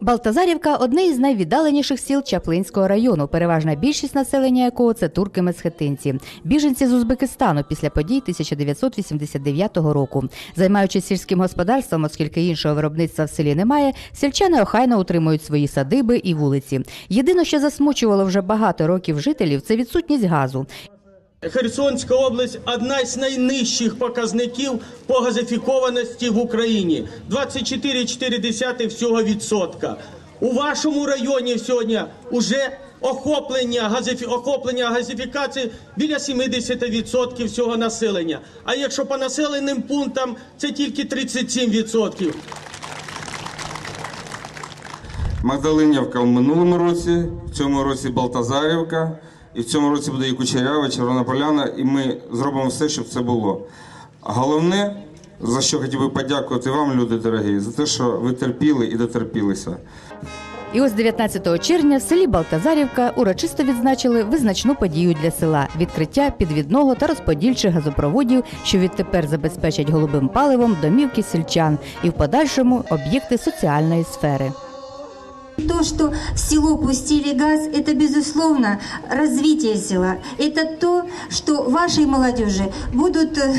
Балтазарівка одне із найвіддаленіших сіл Чаплинського району. Переважна більшість населення якого це турки-месхетинці, біженці з Узбекистану після подій 1989 року. Займаючись сільським господарством, оскільки іншого виробництва в селі немає, сільчани охайно утримують свої садиби і вулиці. Єдине, що засмучувало вже багато років жителів, це відсутність газу. Херсонська область одна з найнижчих показників по газифікованості в Україні 24,4 всього відсотка. У вашому районі сьогодні вже охоплення газифі... охоплення газифікації біля 70% всього населення. А якщо по населеним пунктам це тільки 37%. Магдалинівка в минулому році, в цьому році Балтазарівка, і в цьому році буде і Кучерява, Червона Поляна, і ми зробимо все, щоб це було. Головне, за що хотів би подякувати вам, люди дорогі, за те, що ви терпіли і дотерпілися. І ось 19 червня в селі Балтазарівка урочисто відзначили визначну подію для села відкриття підвідного та розподільчих газопроводів, що відтепер забезпечать голубим паливом домівки сільчан і в подальшому об'єкти соціальної сфери. То, что в село пустили газ, это, безусловно, развитие села. Это то, что вашей молодежи будут э,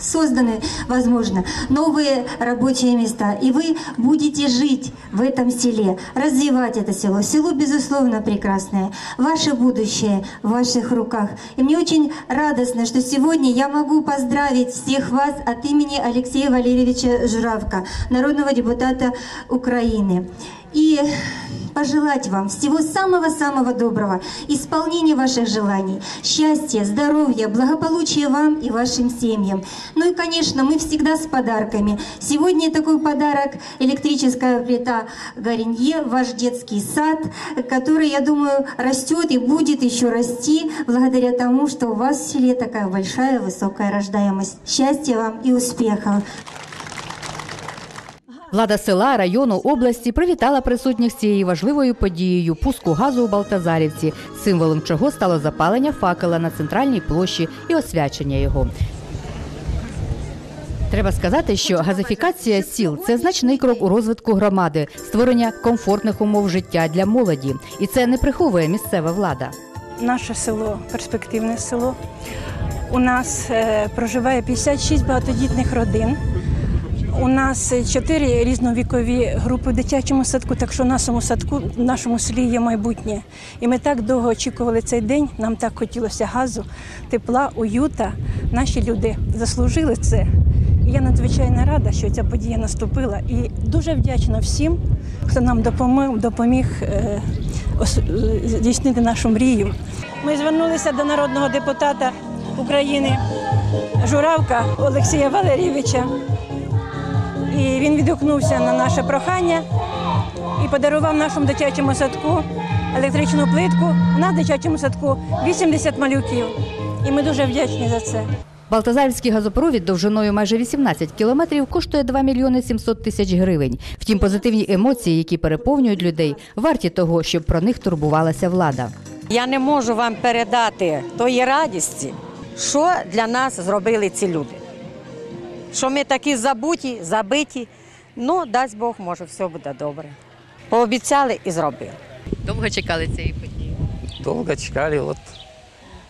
созданы, возможно, новые рабочие места, и вы будете жить в этом селе, развивать это село. Село, безусловно, прекрасное. Ваше будущее в ваших руках. И мне очень радостно, что сегодня я могу поздравить всех вас от имени Алексея Валерьевича Журавка, народного депутата Украины. И пожелать вам всего самого-самого доброго, исполнения ваших желаний, счастья, здоровья, благополучия вам и вашим семьям. Ну и, конечно, мы всегда с подарками. Сегодня такой подарок – электрическая плита Гаринье, ваш детский сад, который, я думаю, растет и будет еще расти благодаря тому, что у вас в селе такая большая высокая рождаемость. Счастья вам и успехов! Влада села, району, області привітала присутніх з цією важливою подією пуску газу у Балтазарівці, символом чого стало запалення факела на центральній площі і освячення його. Треба сказати, що газифікація сіл це значний крок у розвитку громади, створення комфортних умов життя для молоді, і це не приховує місцева влада. Наше село перспективне село. У нас е, проживає 56 багатодітних родин. У нас чотири різновікові групи в дитячому садку, так що в нашому садку, в нашому селі є майбутнє. І ми так довго очікували цей день. Нам так хотілося газу, тепла, уюта. Наші люди заслужили це. І я надзвичайно рада, що ця подія наступила. І дуже вдячна всім, хто нам допомог, допоміг е, здійснити нашу мрію. Ми звернулися до народного депутата України Журавка Олексія Валерійовича. І він відгукнувся на наше прохання і подарував нашому дитячому садку електричну плитку. У нас в дитячому садку 80 малюків. І ми дуже вдячні за це. Балтазарівський газопровід довжиною майже 18 кілометрів коштує 2 мільйони 700 тисяч гривень. Втім, позитивні емоції, які переповнюють людей, варті того, щоб про них турбувалася влада. Я не можу вам передати тої радісті, що для нас зробили ці люди. Що ми такі забуті, забиті. Ну, дасть Бог, може, все буде добре. Пообіцяли і зробили. Довго чекали цієї події. Долго чекали, вот.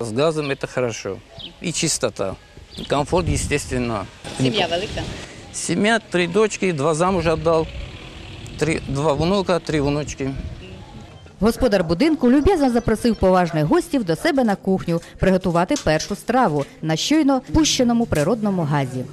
С газом это хорошо. И чистота. Комфорт, естественно. Сім'я велика. Семья, три дочки, два замужа отдал. Три, два внука, три внучки. Господар будинку люб'язно запросив поважних гостів до себе на кухню приготувати першу страву на щойно пущеному природному газі.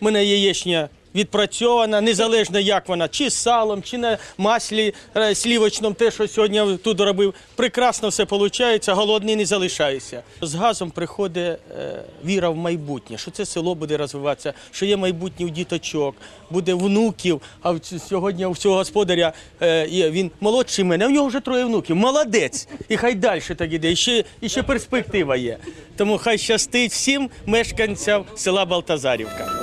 У мене яєчня відпрацьована, незалежно як вона, чи з салом, чи на маслі е, слівочному, те, що сьогодні тут робив. Прекрасно все виходить, голодний не залишаюся. З газом приходить е, віра в майбутнє, що це село буде розвиватися, що є майбутнє у діточок, буде внуків. А сьогодні у цього господаря е, він молодший мене, в нього вже троє внуків. Молодець! І хай далі так іде, і ще, і ще перспектива є. Тому хай щастить всім мешканцям села Балтазарівка.